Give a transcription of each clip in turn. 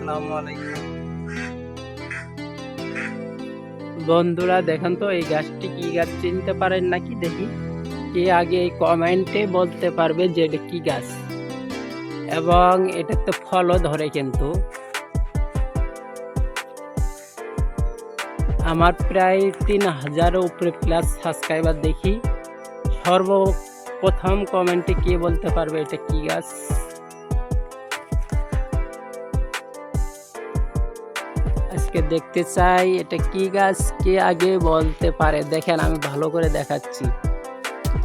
আসসালামু বন্ধুরা, দেখেন তো, এই গাছটি কি গাছ চিনতে পারেন নাকি দেখি? কে আগে কমেন্টে বলতে পারবে যে এটা কি গাছ। এবং এটাতে ফলও ধরে কিন্তু। আমার প্রায় তিন হাজারের উপরে প্লাস সাবস্ক্রাইবার দেখি। সর্বপ্রথম কমেন্টে কে বলতে পারবে এটা কি গাছ? আজকে দেখতে চাই, এটা কি গাছ? কে আগে বলতে পারে? দেখেন, আমি ভালো করে দেখাচ্ছি।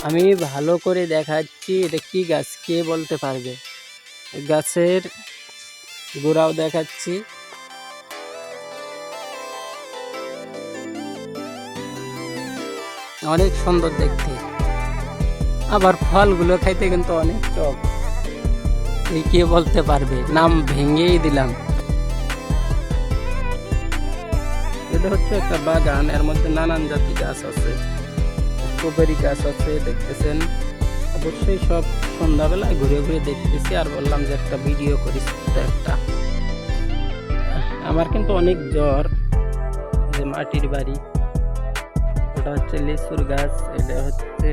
আমি ভালো করে দেখাচ্ছি, এটা কি গাছ? কে বলতে পারবে? গাছের গোড়াও দেখাচ্ছি। অনেক সুন্দর দেখতে। আবার ফলগুলো খাইতে কিন্তু অনেক টক। কে বলতে পারবে? নাম ভেঙেই দিলাম। এটা হচ্ছে একটা বাগান, এর মধ্যে নানান জাতি গাছ আছে, স্ট্রবেরি গাছ আছে, দেখতেছেন? অবশ্যই সব সন্ধ্যাবেলায় ঘুরে ঘুরে দেখতেছি আর বললাম যে একটা ভিডিও করি একটা। আমার কিন্তু অনেক জ্বর যে মাটির বাড়ি। ওটা হচ্ছে লিচুর গাছ, এটা হচ্ছে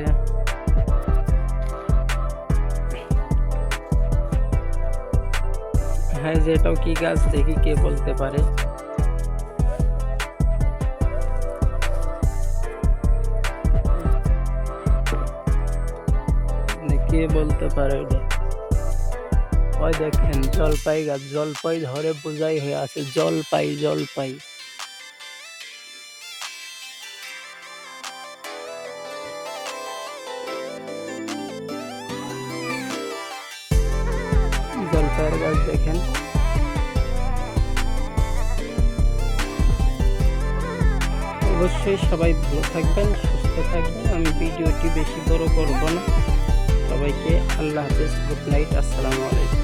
হ্যাঁ যে এটাও কি গাছ, দেখি কে বলতে পারে। কে বলতে পারে ওই দেখেন, জলপাই গাছ, জলপাই ধরে বোঝাই হয়ে আছে, জলপাই জলপাই। জলপাইয়ের গাছ দেখেন। অবশ্যই সবাই ভালো থাকবেন, সুস্থ থাকবেন। আমি ভিডিওটি বেশি বড় করব না। সবাইকে আল্লাহ হাফেজ গুড নাইট আসসালামু আলাইকুম।